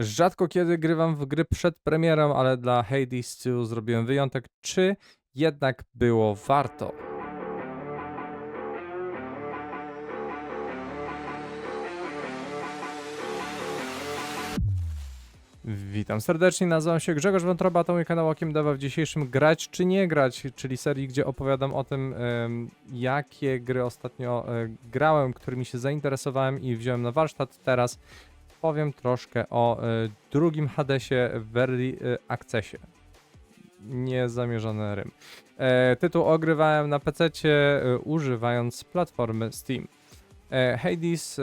Rzadko kiedy grywam w gry przed premierą, ale dla Hades 2 zrobiłem wyjątek. Czy jednak było warto? Witam serdecznie, nazywam się Grzegorz Wątroba, to mój kanał Okiem Dawa w dzisiejszym Grać czy nie grać, czyli serii, gdzie opowiadam o tym, jakie gry ostatnio e, grałem, którymi się zainteresowałem i wziąłem na warsztat. Teraz powiem troszkę o e, drugim Hadesie w Early e, Accessie. Niezamierzony rym. E, tytuł ogrywałem na PC, używając platformy Steam. Hades,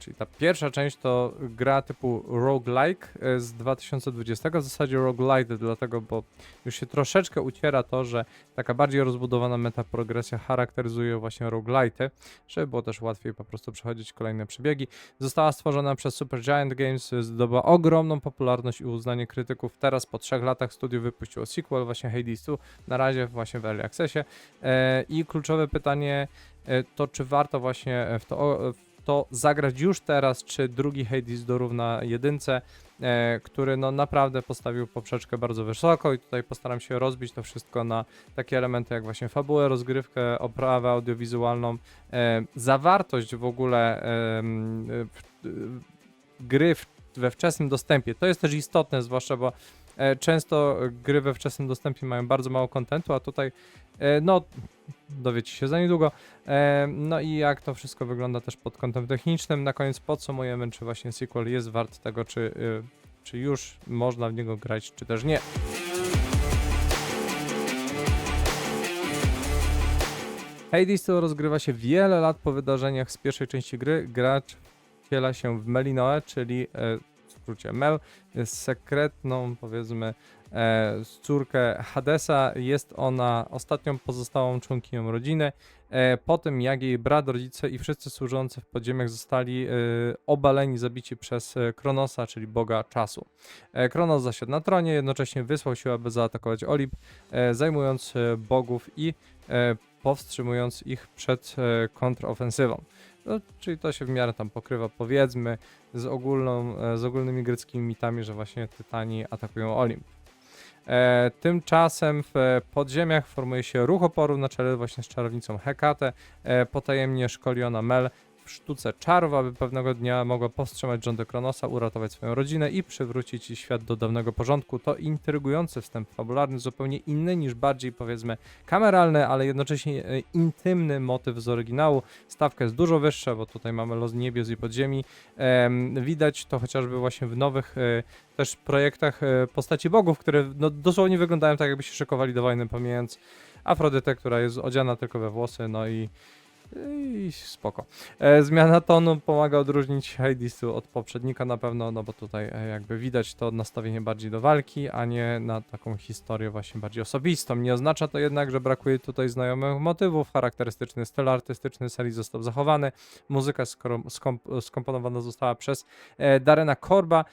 czyli ta pierwsza część, to gra typu roguelike e, z 2020. W zasadzie roguelite, dlatego, bo już się troszeczkę uciera to, że taka bardziej rozbudowana metaprogresja charakteryzuje właśnie roguelite, żeby było też łatwiej po prostu przechodzić kolejne przebiegi. Została stworzona przez Supergiant Games, zdobyła ogromną popularność i uznanie krytyków. Teraz po trzech latach studio wypuściło sequel właśnie Hades 2, na razie właśnie w Early Accessie. E, I kluczowe pytanie e, to, czy warto właśnie w to, w to zagrać już teraz, czy drugi Hades dorówna jedynce, e, który no naprawdę postawił poprzeczkę bardzo wysoko i tutaj postaram się rozbić to wszystko na takie elementy jak właśnie fabułę, rozgrywkę, oprawę audiowizualną, e, zawartość w ogóle e, gry we wczesnym dostępie. To jest też istotne, zwłaszcza bo często gry we wczesnym dostępie mają bardzo mało kontentu, a tutaj e, no dowiecie się za niedługo. E, no i jak to wszystko wygląda też pod kątem technicznym. Na koniec podsumujemy, czy właśnie sequel jest wart tego, czy, czy już można w niego grać, czy też nie. Hades to rozgrywa się wiele lat po wydarzeniach z pierwszej części gry. Gracz wciela się w Melinoe, czyli e, skrócie Mel, sekretną, powiedzmy, e, córkę Hadesa. Jest ona ostatnią pozostałą członkinią rodziny. E, po tym, jak jej brat, rodzice i wszyscy służący w podziemiach zostali e, obaleni, zabici przez e, Kronosa, czyli boga czasu. E, Kronos zasiadł na tronie, jednocześnie wysłał sił, aby zaatakować Olib, e, zajmując e, bogów i e, powstrzymując ich przed e, kontrofensywą. No, czyli to się w miarę tam pokrywa, powiedzmy, z, ogólną, e, z ogólnymi greckimi mitami, że właśnie Tytani atakują Olimp. E, tymczasem w podziemiach formuje się ruch oporu na czele właśnie z czarownicą Hekatę, e, potajemnie szkoliona Mel sztuce czarów, aby pewnego dnia mogła powstrzymać rządy Kronosa, uratować swoją rodzinę i przywrócić świat do dawnego porządku. To intrygujący wstęp fabularny, zupełnie inny niż bardziej powiedzmy kameralny, ale jednocześnie e, intymny motyw z oryginału. Stawka jest dużo wyższa, bo tutaj mamy los niebios i podziemi. Em, widać to chociażby właśnie w nowych e, też projektach e, postaci bogów, które no, dosłownie wyglądają tak, jakby się szykowali do wojny, pomijając Afrodytę, która jest odziana tylko we włosy, no i, i spoko. E, zmiana tonu pomaga odróżnić Hadesu od poprzednika na pewno, no bo tutaj e, jakby widać to nastawienie bardziej do walki, a nie na taką historię właśnie bardziej osobistą. Nie oznacza to jednak, że brakuje tutaj znajomych motywów, charakterystyczny styl artystyczny serii został zachowany, muzyka skomp, skomponowana została przez e, Darena Korba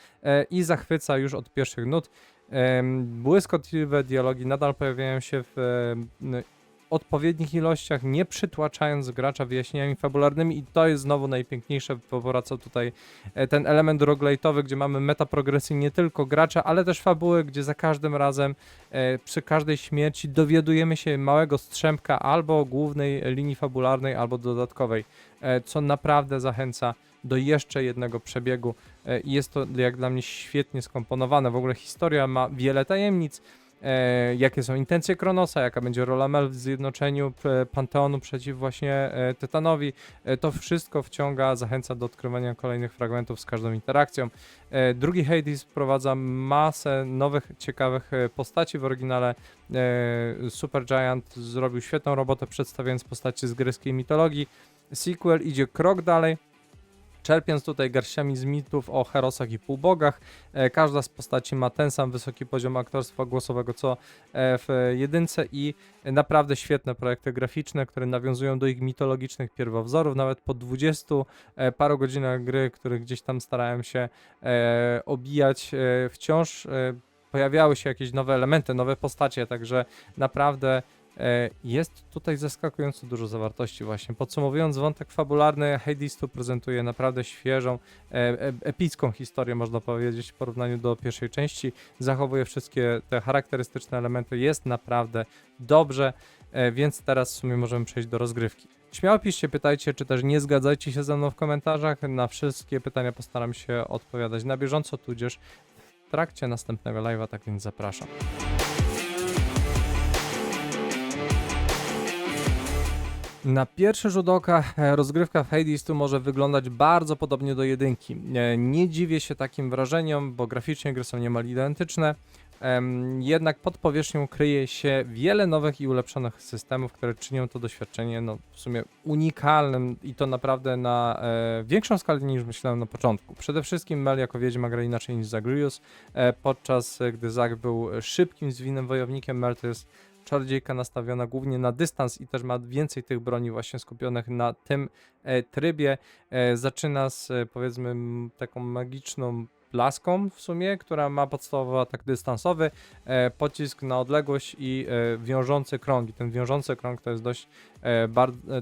i zachwyca już od pierwszych nut. Błyskotliwe dialogi nadal pojawiają się w odpowiednich ilościach, nie przytłaczając gracza wyjaśnieniami fabularnymi i to jest znowu najpiękniejsze, bo wraca tutaj e, ten element roguelite'owy, gdzie mamy metaprogresję nie tylko gracza, ale też fabuły, gdzie za każdym razem e, przy każdej śmierci dowiadujemy się małego strzępka albo głównej linii fabularnej, albo dodatkowej, e, co naprawdę zachęca do jeszcze jednego przebiegu i jest to jak dla mnie świetnie skomponowane. W ogóle historia ma wiele tajemnic, e, jakie są intencje Kronosa, jaka będzie rola Mel w zjednoczeniu e, Panteonu przeciw właśnie e, Tytanowi. E, to wszystko wciąga, zachęca do odkrywania kolejnych fragmentów z każdą interakcją. E, drugi Hades wprowadza masę nowych, ciekawych e, postaci w oryginale. E, Supergiant zrobił świetną robotę przedstawiając postacie z greckiej mitologii. Sequel idzie krok dalej, czerpiąc tutaj garściami z mitów o herosach i półbogach. E, każda z postaci ma ten sam wysoki poziom aktorstwa głosowego co e, w jedynce i naprawdę świetne projekty graficzne, które nawiązują do ich mitologicznych pierwowzorów. Nawet po 20 e, paru godzinach gry, których gdzieś tam starałem się obijać, wciąż pojawiały się jakieś nowe elementy, nowe postacie, także naprawdę Jest tutaj zaskakująco dużo zawartości właśnie. Podsumowując wątek fabularny, Hades tu prezentuje naprawdę świeżą, e, e, epicką historię, można powiedzieć, w porównaniu do pierwszej części. Zachowuje wszystkie te charakterystyczne elementy, jest naprawdę dobrze, e, więc teraz w sumie możemy przejść do rozgrywki. Śmiało piszcie, pytajcie, czy też nie zgadzajcie się ze mną w komentarzach. Na wszystkie pytania postaram się odpowiadać na bieżąco, tudzież w trakcie następnego live'a, tak więc zapraszam. Na pierwszy rzut oka e, rozgrywka w Hades tu może wyglądać bardzo podobnie do jedynki. E, Nie dziwię się takim wrażeniom, bo graficznie gry są niemal identyczne. Jednak pod powierzchnią kryje się wiele nowych i ulepszonych systemów, które czynią to doświadczenie no, w sumie unikalnym i to naprawdę na e, większą skalę niż myślałem na początku. Przede wszystkim Mel jako wiedźma gra inaczej niż Zagreus, e, podczas gdy Zag był szybkim, zwinnym wojownikiem, Mel to jest czarodziejka nastawiona głównie na dystans i też ma więcej tych broni właśnie skupionych na tym e, trybie. E, zaczyna z e, powiedzmy taką magiczną laską w sumie, która ma podstawowy atak dystansowy, e, pocisk na odległość i e, wiążący krąg. I ten wiążący krąg to jest dość e, bardzo... E,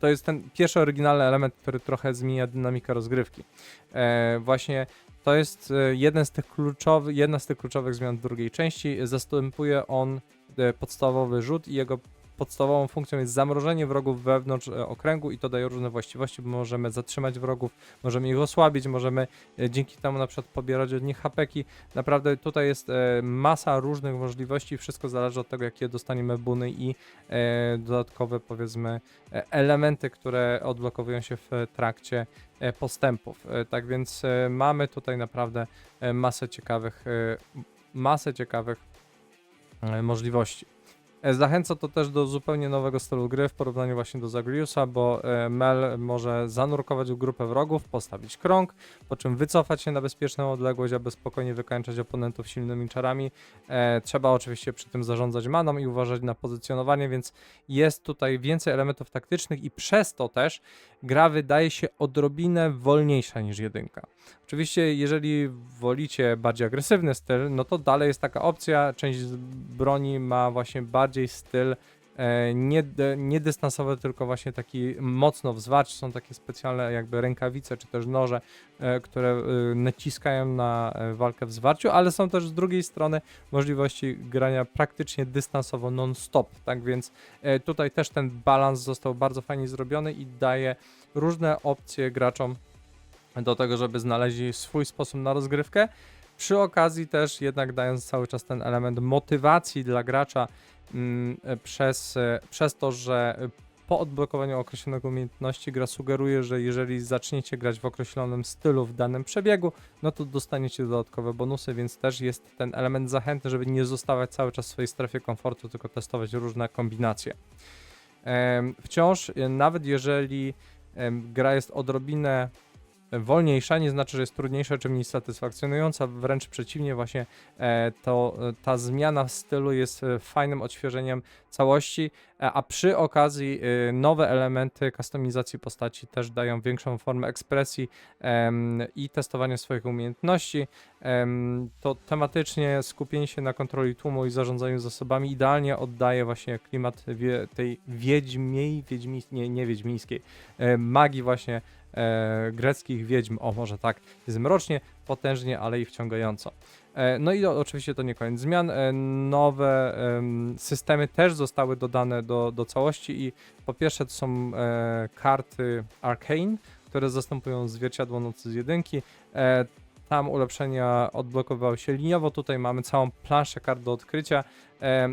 to jest ten pierwszy oryginalny element, który trochę zmienia dynamikę rozgrywki. E, właśnie to jest e, jeden z tych kluczowych, jedna z tych kluczowych zmian w drugiej części. Zastępuje on podstawowy rzut i jego podstawową funkcją jest zamrożenie wrogów wewnątrz e, okręgu i to daje różne właściwości, bo możemy zatrzymać wrogów, możemy ich osłabić, możemy e, dzięki temu na przykład pobierać od nich hapeki. Naprawdę tutaj jest e, masa różnych możliwości, wszystko zależy od tego, jakie dostaniemy buny i e, dodatkowe powiedzmy e, elementy, które odblokowują się w trakcie e, postępów. E, Tak więc e, mamy tutaj naprawdę e, masę ciekawych, e, masę ciekawych e, możliwości. E, Zachęca to też do zupełnie nowego stylu gry w porównaniu właśnie do Zagriusa, bo e, Mel może zanurkować w grupę wrogów, postawić krąg, po czym wycofać się na bezpieczną odległość, aby spokojnie wykańczać oponentów silnymi czarami. E, trzeba oczywiście przy tym zarządzać maną i uważać na pozycjonowanie, więc jest tutaj więcej elementów taktycznych i przez to też gra wydaje się odrobinę wolniejsza niż jedynka. Oczywiście, jeżeli wolicie bardziej agresywny styl, no to dalej jest taka opcja. Część broni ma właśnie bardziej styl e, nie, nie dystansowy, tylko właśnie taki mocno wzwacz. Są takie specjalne jakby rękawice czy też noże, e, które e, naciskają na walkę w zwarciu, ale są też z drugiej strony możliwości grania praktycznie dystansowo non-stop. Tak więc tutaj też ten balans został bardzo fajnie zrobiony i daje różne opcje graczom do tego, żeby znaleźli swój sposób na rozgrywkę. Przy okazji też jednak dając cały czas ten element motywacji dla gracza mm, przez, przez to, że po odblokowaniu określonych umiejętności gra sugeruje, że jeżeli zaczniecie grać w określonym stylu w danym przebiegu, no to dostaniecie dodatkowe bonusy, więc też jest ten element zachęty, żeby nie zostawać cały czas w swojej strefie komfortu, tylko testować różne kombinacje. Wciąż, e, nawet jeżeli gra jest odrobinę wolniejsza, nie znaczy, że jest trudniejsza czy mniej satysfakcjonująca, wręcz przeciwnie, właśnie e, to, e, ta zmiana stylu jest e, fajnym odświeżeniem całości, e, a przy okazji e, nowe elementy kustomizacji postaci też dają większą formę ekspresji i testowania swoich umiejętności. To tematycznie skupienie się na kontroli tłumu i zarządzaniu zasobami idealnie oddaje właśnie klimat tej wiedźmiej, wiedźmi, nie, nie wiedźmińskiej, e, magii właśnie e, greckich wiedźm, o może tak, jest mrocznie, potężnie, ale i wciągająco. E, no i oczywiście to nie koniec zmian, e, nowe em, systemy też zostały dodane do, do całości i po pierwsze to są e, karty Arcane, które zastępują zwierciadło nocy z jedynki, tam ulepszenia odblokowywały się liniowo, tutaj mamy całą planszę kart do odkrycia,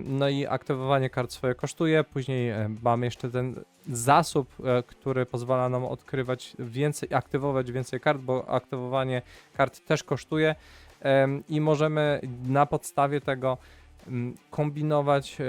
no i aktywowanie kart swoje kosztuje, później mamy jeszcze ten zasób, który pozwala nam odkrywać więcej, aktywować więcej kart, bo aktywowanie kart też kosztuje i możemy na podstawie tego mm, kombinować, e,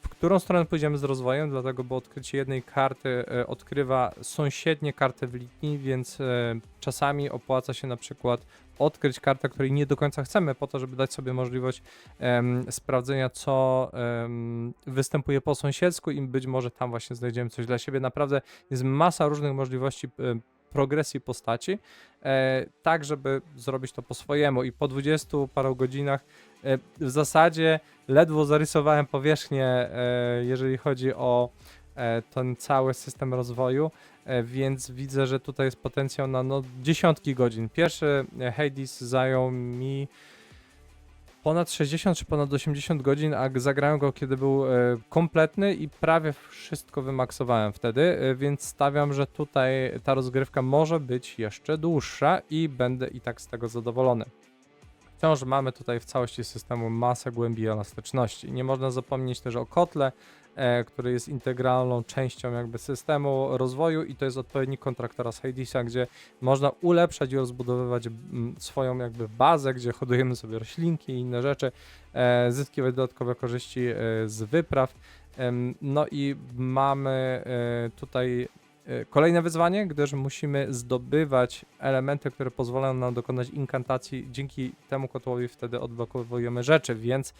w którą stronę pójdziemy z rozwojem, dlatego, bo odkrycie jednej karty e, odkrywa sąsiednie karty w linii, więc e, czasami opłaca się na przykład odkryć kartę, której nie do końca chcemy, po to, żeby dać sobie możliwość em, sprawdzenia, co em, występuje po sąsiedzku i być może tam właśnie znajdziemy coś dla siebie. Naprawdę jest masa różnych możliwości progresji postaci, e, tak żeby zrobić to po swojemu i po 20 paru godzinach e, w zasadzie ledwo zarysowałem powierzchnię, e, jeżeli chodzi o ten cały system rozwoju, więc widzę, że tutaj jest potencjał na no, dziesiątki godzin. Pierwszy Hades zajął mi ponad 60 czy ponad 80 godzin, a zagrałem go kiedy był e, kompletny i prawie wszystko wymaksowałem wtedy, e, więc stawiam, że tutaj ta rozgrywka może być jeszcze dłuższa i będę i tak z tego zadowolony. Wciąż mamy tutaj w całości systemu masę głębi elastyczności. Nie można zapomnieć też o kotle, e, który jest integralną częścią jakby systemu rozwoju i to jest odpowiednik kontraktora z Hadesa, gdzie można ulepszać i rozbudowywać mm, swoją jakby bazę, gdzie hodujemy sobie roślinki i inne rzeczy, e, zyskiwać dodatkowe korzyści e, z wypraw. No i mamy e, tutaj kolejne wyzwanie, gdyż musimy zdobywać elementy, które pozwalają nam dokonać inkantacji. Dzięki temu kotłowi wtedy odblokowujemy rzeczy, więc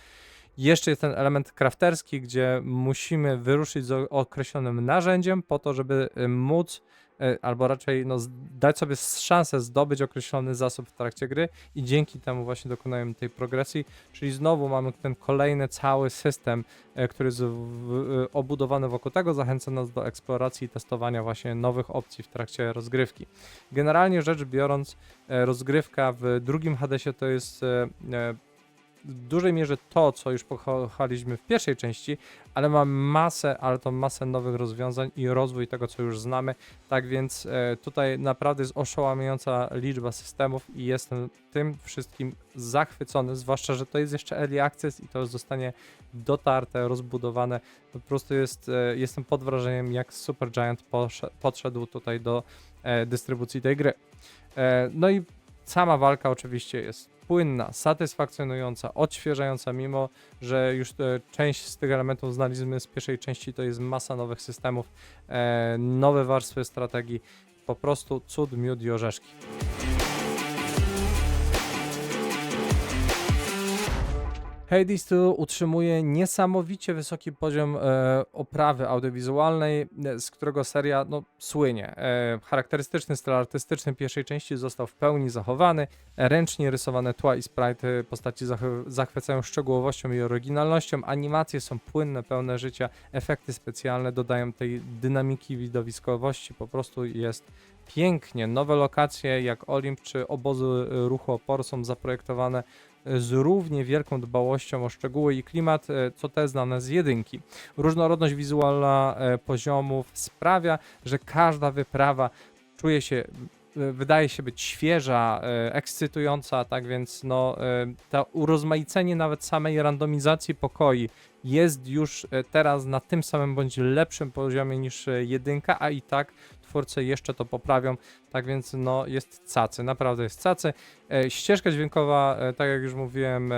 jeszcze jest ten element crafterski, gdzie musimy wyruszyć z określonym narzędziem po to, żeby y, móc, albo raczej no, dać sobie szansę zdobyć określony zasób w trakcie gry i dzięki temu właśnie dokonujemy tej progresji, czyli znowu mamy ten kolejny cały system, y, który jest obudowany wokół tego, zachęca nas do eksploracji i testowania właśnie nowych opcji w trakcie rozgrywki. Generalnie rzecz biorąc, e, rozgrywka w drugim Hadesie to jest e, e, w dużej mierze to, co już pokochaliśmy w pierwszej części, ale ma masę, ale to masę nowych rozwiązań i rozwój tego, co już znamy. Tak więc e, tutaj naprawdę jest oszałamiająca liczba systemów i jestem tym wszystkim zachwycony, zwłaszcza, że to jest jeszcze early access i to zostanie dotarte, rozbudowane. Po prostu jest, e, jestem pod wrażeniem, jak Supergiant posze- podszedł tutaj do e, dystrybucji tej gry. No i sama walka oczywiście jest płynna, satysfakcjonująca, odświeżająca, mimo że już e, część z tych elementów znaliśmy z pierwszej części, to jest masa nowych systemów, e, nowe warstwy strategii, po prostu cud, miód i orzeszki. Hades tu utrzymuje niesamowicie wysoki poziom e, oprawy audiowizualnej, e, z którego seria no, słynie. E, charakterystyczny styl artystyczny pierwszej części został w pełni zachowany. Ręcznie rysowane tła i sprite postaci zach- zachwycają szczegółowością i oryginalnością. Animacje są płynne, pełne życia. Efekty specjalne dodają tej dynamiki widowiskowości. Po prostu jest pięknie. Nowe lokacje jak Olimp czy obozy e, ruchu oporu są zaprojektowane z równie wielką dbałością o szczegóły i klimat, e, co te znane z jedynki. Różnorodność wizualna e, poziomów sprawia, że każda wyprawa czuje się, e, wydaje się być świeża, ekscytująca, tak więc no, to urozmaicenie nawet samej randomizacji pokoi jest już teraz na tym samym bądź lepszym poziomie niż jedynka, a i tak twórcy jeszcze to poprawią, tak więc no jest cacy, naprawdę jest cacy. E, ścieżka dźwiękowa, e, tak jak już mówiłem, e,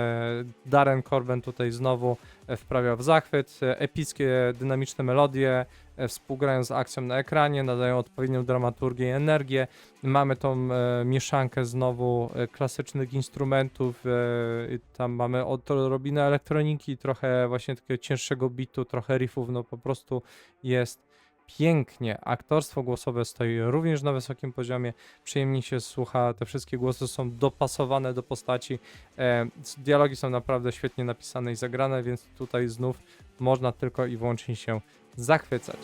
Darren Corben tutaj znowu wprawia w zachwyt, epickie, dynamiczne melodie, współgrają z akcją na ekranie, nadają odpowiednią dramaturgię i energię. Mamy tą e, mieszankę znowu e, klasycznych instrumentów, e, tam mamy odrobinę elektroniki, trochę właśnie takiego cięższego bitu, trochę riffów, no po prostu jest pięknie. Aktorstwo głosowe stoi również na wysokim poziomie. Przyjemnie się słucha, te wszystkie głosy są dopasowane do postaci. E, dialogi są naprawdę świetnie napisane i zagrane, więc tutaj znów można tylko i wyłącznie się zachwycać.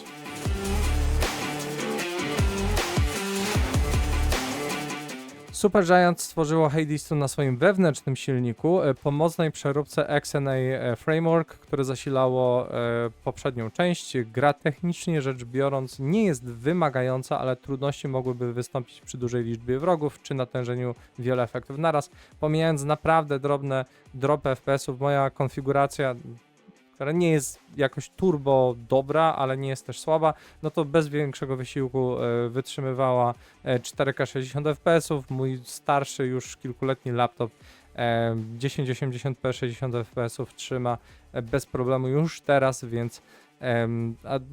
Supergiant stworzyło Hadesu na swoim wewnętrznym silniku, e, pomocnej przeróbce XNA e, Framework, które zasilało e, poprzednią część. Gra technicznie rzecz biorąc nie jest wymagająca, ale trudności mogłyby wystąpić przy dużej liczbie wrogów czy natężeniu wiele efektów naraz. Pomijając naprawdę drobne dropy FPS-ów, moja konfiguracja która nie jest jakoś turbo dobra, ale nie jest też słaba, no to bez większego wysiłku e, wytrzymywała e, 4K 60 fps. Mój starszy już kilkuletni laptop e, 1080p 60 fps trzyma e, bez problemu już teraz, więc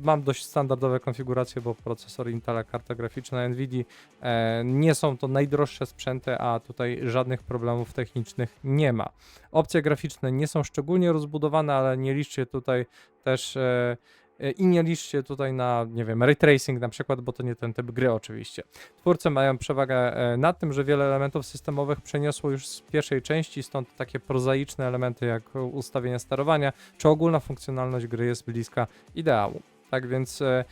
mam dość standardowe konfiguracje, bo procesor Intela, karta graficzna Nvidia e, nie są to najdroższe sprzęty, a tutaj żadnych problemów technicznych nie ma. Opcje graficzne nie są szczególnie rozbudowane, ale nie liczcie tutaj też e, i nie liczcie tutaj na, nie wiem, ray tracing na przykład, bo to nie ten typ gry oczywiście. Twórcy mają przewagę e, nad tym, że wiele elementów systemowych przeniosło już z pierwszej części, stąd takie prozaiczne elementy jak ustawienie sterowania, czy ogólna funkcjonalność gry jest bliska ideału. Tak więc e,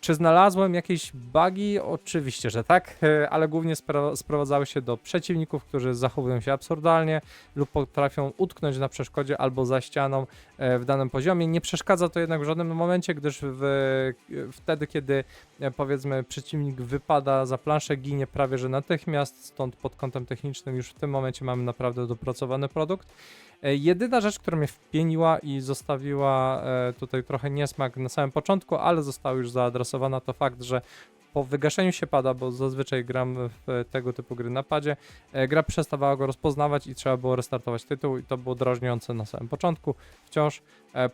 czy znalazłem jakieś bugi? Oczywiście, że tak, e, ale głównie sprowadzały się do przeciwników, którzy zachowują się absurdalnie lub potrafią utknąć na przeszkodzie albo za ścianą e, w danym poziomie. Nie przeszkadza to jednak w żadnym momencie, gdyż w, wtedy, kiedy e, powiedzmy przeciwnik wypada za planszę, ginie prawie że natychmiast, stąd pod kątem technicznym już w tym momencie mamy naprawdę dopracowany produkt. E, Jedyna rzecz, która mnie wpieniła i zostawiła e, tutaj trochę niesmak na samym początku, ale została już zaadresowana, to fakt, że po wygaszeniu się pada, bo zazwyczaj gram w tego typu gry na padzie, e, gra przestawała go rozpoznawać i trzeba było restartować tytuł i to było drażniące na samym początku. Wciąż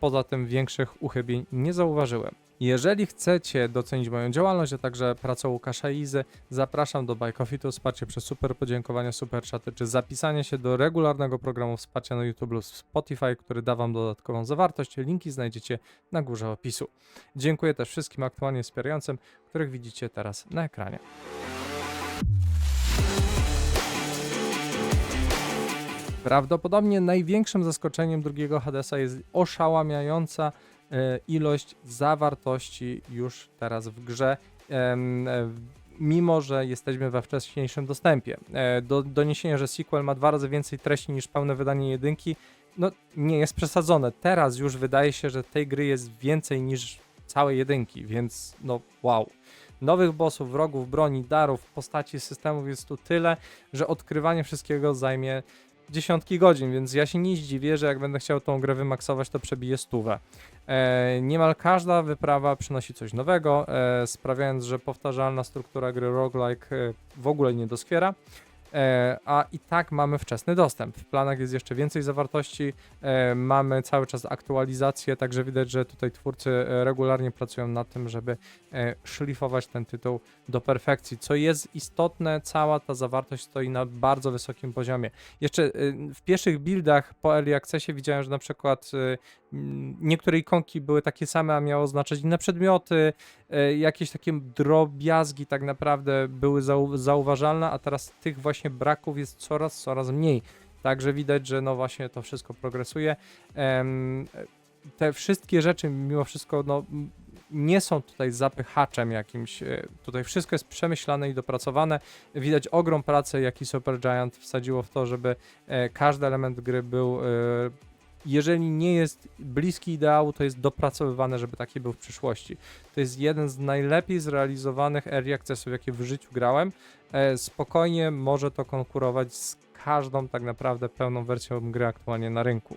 poza tym większych uchybień nie zauważyłem. Jeżeli chcecie docenić moją działalność, a także pracę Łukasza Izy, zapraszam do to wsparcie przez super podziękowania, super czaty, czy zapisanie się do regularnego programu wsparcia na YouTube lub Spotify, który da Wam dodatkową zawartość. Linki znajdziecie na górze opisu. Dziękuję też wszystkim aktualnie wspierającym, których widzicie teraz na ekranie. Prawdopodobnie największym zaskoczeniem drugiego Hadesa jest oszałamiająca ilość zawartości już teraz w grze, e, mimo że jesteśmy we wcześniejszym dostępie. E, Do, doniesienie, że sequel ma dwa razy więcej treści niż pełne wydanie jedynki, no nie jest przesadzone. Teraz już wydaje się, że tej gry jest więcej niż całej jedynki, więc no wow. Nowych bossów, wrogów, broni, darów, postaci, systemów jest tu tyle, że odkrywanie wszystkiego zajmie dziesiątki godzin, więc ja się nie zdziwię, że jak będę chciał tą grę wymaksować, to przebiję stówę. E, niemal każda wyprawa przynosi coś nowego, e, sprawiając, że powtarzalna struktura gry roguelike e, w ogóle nie doskwiera. E, a i tak mamy wczesny dostęp. W planach jest jeszcze więcej zawartości, e, mamy cały czas aktualizacje, także widać, że tutaj twórcy e, regularnie pracują nad tym, żeby szlifować ten tytuł do perfekcji. Co jest istotne, cała ta zawartość stoi na bardzo wysokim poziomie. Jeszcze w pierwszych buildach po Early Accessie widziałem, że na przykład niektóre ikonki były takie same, a miało oznaczać inne przedmioty, jakieś takie drobiazgi tak naprawdę były zau zauważalne, a teraz tych właśnie braków jest coraz, coraz mniej. Także widać, że no właśnie to wszystko progresuje. Te wszystkie rzeczy mimo wszystko no, nie są tutaj zapychaczem jakimś. e, Tutaj wszystko jest przemyślane i dopracowane. Widać ogrom pracy, jaki Supergiant wsadziło w to, żeby e, każdy element gry był, e, jeżeli nie jest bliski ideału, to jest dopracowywane, żeby taki był w przyszłości. To jest jeden z najlepiej zrealizowanych early accessów, jakie w życiu grałem. E, Spokojnie może to konkurować z każdą tak naprawdę pełną wersją gry aktualnie na rynku.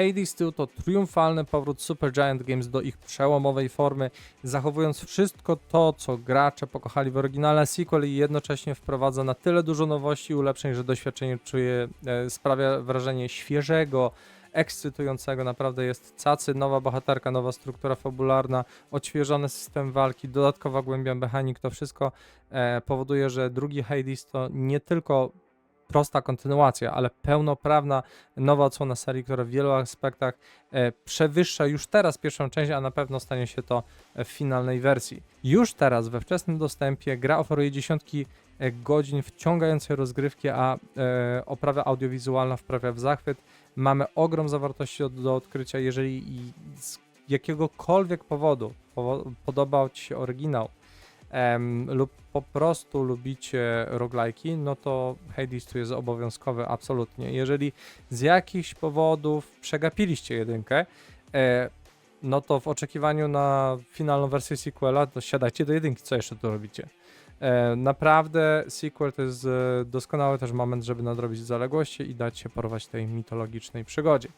Hades 2 to triumfalny powrót Supergiant Games do ich przełomowej formy, zachowując wszystko to, co gracze pokochali w oryginale. Sequel i jednocześnie wprowadza na tyle dużo nowości i ulepszeń, że doświadczenie czuje, e, sprawia wrażenie świeżego, ekscytującego, naprawdę jest cacy, nowa bohaterka, nowa struktura fabularna, odświeżony system walki, dodatkowa głębia mechanik, to wszystko e, powoduje, że drugi Hades to nie tylko prosta kontynuacja, ale pełnoprawna nowa odsłona serii, która w wielu aspektach e, przewyższa już teraz pierwszą część, a na pewno stanie się to w finalnej wersji. Już teraz we wczesnym dostępie gra oferuje dziesiątki e, godzin wciągającej rozgrywki, a e, oprawa audiowizualna wprawia w zachwyt. Mamy ogrom zawartości do odkrycia, jeżeli z jakiegokolwiek powodu powo- podobał Ci się oryginał, em, lub po prostu lubicie roglajki, no to Hades tu jest obowiązkowy absolutnie. Jeżeli z jakichś powodów przegapiliście jedynkę, e, no to w oczekiwaniu na finalną wersję sequela, to siadajcie do jedynki, co jeszcze tu robicie? E, naprawdę sequel to jest e, doskonały też moment, żeby nadrobić zaległości i dać się porwać tej mitologicznej przygodzie.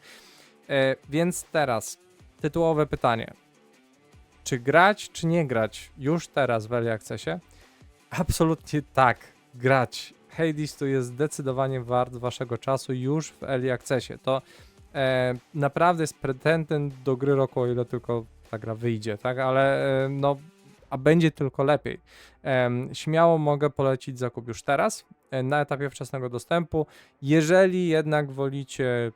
E, więc teraz tytułowe pytanie. Czy grać, czy nie grać już teraz w Early Accessie? Absolutnie tak, grać. Hades tu jest zdecydowanie wart waszego czasu już w Early Accessie. To e, naprawdę jest pretendent do gry roku, o ile tylko ta gra wyjdzie, tak? Ale e, no, a będzie tylko lepiej. Em, śmiało mogę polecić zakup już teraz, e, na etapie wczesnego dostępu. Jeżeli jednak wolicie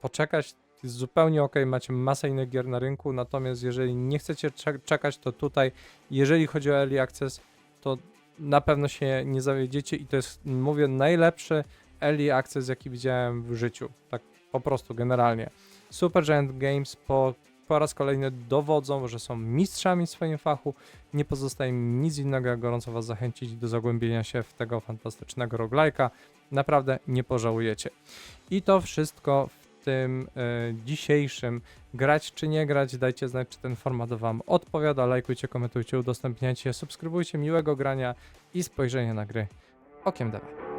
poczekać, jest zupełnie ok, macie masę innych gier na rynku, natomiast jeżeli nie chcecie cze- czekać, to tutaj, jeżeli chodzi o Early Access, to na pewno się nie zawiedziecie i to jest, mówię, najlepszy Early Access, jaki widziałem w życiu, tak po prostu generalnie. Supergiant Games po, po raz kolejny dowodzą, że są mistrzami w swoim fachu, nie pozostaje mi nic innego, jak gorąco Was zachęcić do zagłębienia się w tego fantastycznego roguelike'a. Naprawdę nie pożałujecie. I to wszystko tym e, dzisiejszym. Grać czy nie grać, dajcie znać, czy ten format Wam odpowiada. Lajkujcie, komentujcie, udostępniajcie, subskrybujcie, miłego grania i spojrzenia na gry okiem Deva.